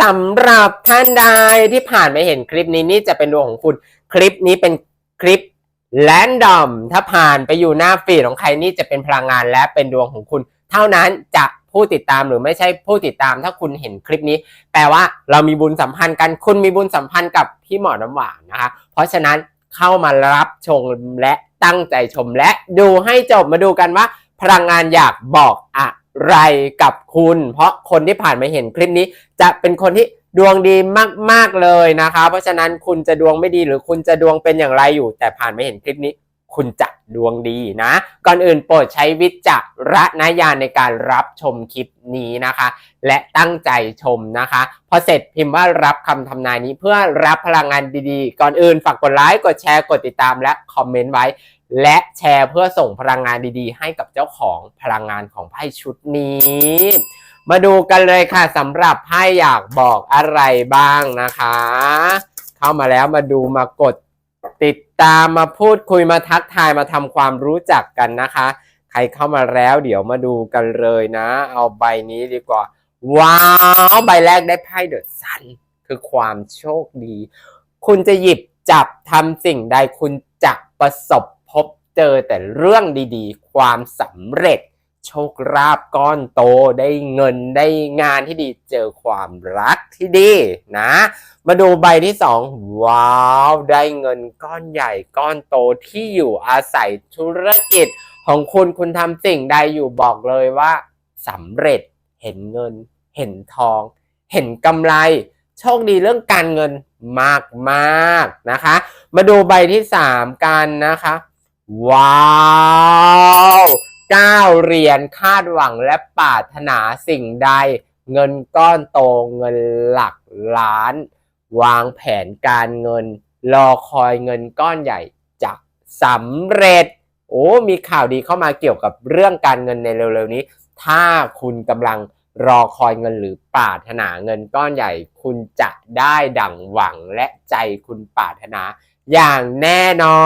สำหรับท่านใดที่ผ่านมาเห็นคลิปนี้นี่จะเป็นดวงของคุณ คลิปนี้เป็นคลิปแรนดอม ถ้าผ่านไปอยู่หน้าฟีดของใครนี่จะเป็นพลังงานและเป็นดวงของคุณ เท่านั้นจะผู้ติดตามหรือไม่ใช่ผู้ติดตาม ถ้าคุณเห็นคลิปนี้ แปลว่าเรามีบุญสัมพันธ์กันคุณมีบุญสัมพันธ์กับพี่หมอน้ำหวานนะคะ เพราะฉะนั้นเข้ามารับชมและตั้งใจชมและดูให้จบมาดูกันว่า พลังงานอยากบอกอะ ไรกับคุณ เพราะคนที่ผ่านมาเห็นคลิปนี้ จะเป็นคนที่ดวงดีมาก ๆ เลยนะคะ เพราะฉะนั้นคุณจะดวงไม่ดีหรือคุณจะดวงเป็นอย่างไรอยู่ แต่ผ่านมาเห็นคลิปนี้ คุณจะดวงดีนะ ก่อนอื่นโปรดใช้วิจารณญาณในการรับชมคลิปนี้นะคะ และตั้งใจชมนะคะ พอเสร็จพิมพ์ว่ารับคำทำนายนี้เพื่อรับพลังงานดีๆ ก่อนอื่นฝากกดไลค์กดแชร์กดติดตามและคอมเมนต์ไว้ และแชร์เพื่อส่งพลังงานดีๆ ให้กับเจ้าของพลังงานของไพ่ชุดนี้ มาดูกันเลยค่ะสำหรับไพ่อยากบอกอะไรบ้างนะคะ เข้ามาแล้วมาดูมากดติดตามมาพูดคุยมาทักทายมาทำความรู้จักกันนะคะ ใครเข้ามาแล้วเดี๋ยวมาดูกันเลยนะ เอาใบนี้ดีกว่า ว้าว ใบแรกได้ไพ่เดอะซันคือความโชคดี คุณจะหยิบจับทำสิ่งใดคุณจะประสบพบ เจอแต่เรื่องดีๆ ความสำเร็จ โชคราบก้อนโตได้เงินได้งานที่ดีเจอความรักที่ดีนะ มาดูใบที่สองว้าวได้เงินก้อนใหญ่ก้อนโตที่อยู่อาศัยธุรกิจของคุณคุณทำสิ่งใดอยู่บอกเลยว่าสำเร็จเห็นเงิน เห็นทอง เห็นกำไร โชคดีเรื่องการเงินมากมากนะคะ มาดูใบที่สามกันนะคะ ว้าวเก้าเหรียญคาดหวังและปรารถนาสิ่งใด เงินก้อนโตเงินหลักล้าน วางแผนการเงิน รอคอยเงินก้อนใหญ่จะสำเร็จ โอ้มีข่าวดีเข้ามาเกี่ยวกับเรื่องการเงินในเร็วๆนี้ ถ้าคุณกำลังรอคอยเงินหรือปรารถนาเงินก้อนใหญ่ คุณจะได้ดั่งหวังและใจคุณปรารถนาอย่างแน่นอ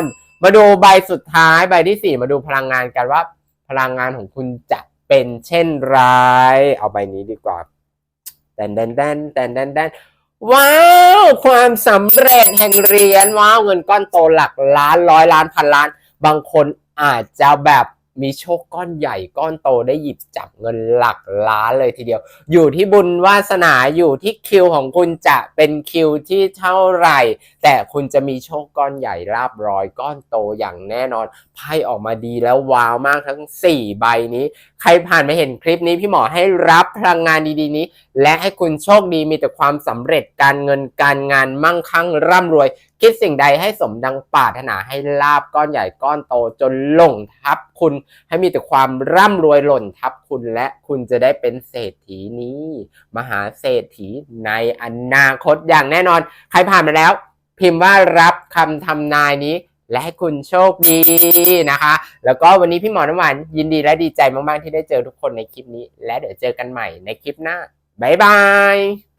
น มาดูใบสุดท้ายใบที่สี่มาดูพลังงานกันว่า พลังงานของคุณจะเป็นเช่นไร เอาใบนี้ดีกว่าแดนแดนแดนแดนแดนแดนว้าว ความสำเร็จแห่งเหรียญว้าวเงินก้อนโตหลักล้านร้อยล้านพันล้าน บางคนอาจจะแบบ มีโชคก้อนใหญ่ก้อนโตได้หยิบจับเงินหลักล้านเลยทีเดียว อยู่ที่บุญวาสนาอยู่ที่คิวของคุณจะเป็นคิวที่เท่าไหร่ แต่คุณจะมีโชคก้อนใหญ่ราบร้อยก้อนโตอย่างแน่นอนไพ่ออกมาดีแล้วว้าวมากทั้ง 4 ใบนี้ ใครผ่านมาเห็นคลิปนี้พี่หมอให้รับพลังงานดีๆนี้ และให้คุณโชคดีมีแต่ความสำเร็จการเงินการงานมั่งคั่งร่ำรวยคิดสิ่งใดให้สมดังปรารถนาให้ลาบก้อนใหญ่ก้อนโตจนหล่งทับคุณ ให้มีแต่ความร่ำรวยหล่นทับคุณและคุณจะได้เป็นเศรษฐีนี้ มหาเศรษฐีในอนาคตอย่างแน่นอน ใครผ่านมาแล้ว พิมพ์ว่ารับคำทำนายนี้และให้คุณโชคดีนะคะ แล้วก็วันนี้พี่หมอน้ำหวานยินดีและดีใจมาก ๆ ที่ได้เจอทุกคนในคลิปนี้ และเดี๋ยวเจอกันใหม่ในคลิปหน้า บ๊ายบาย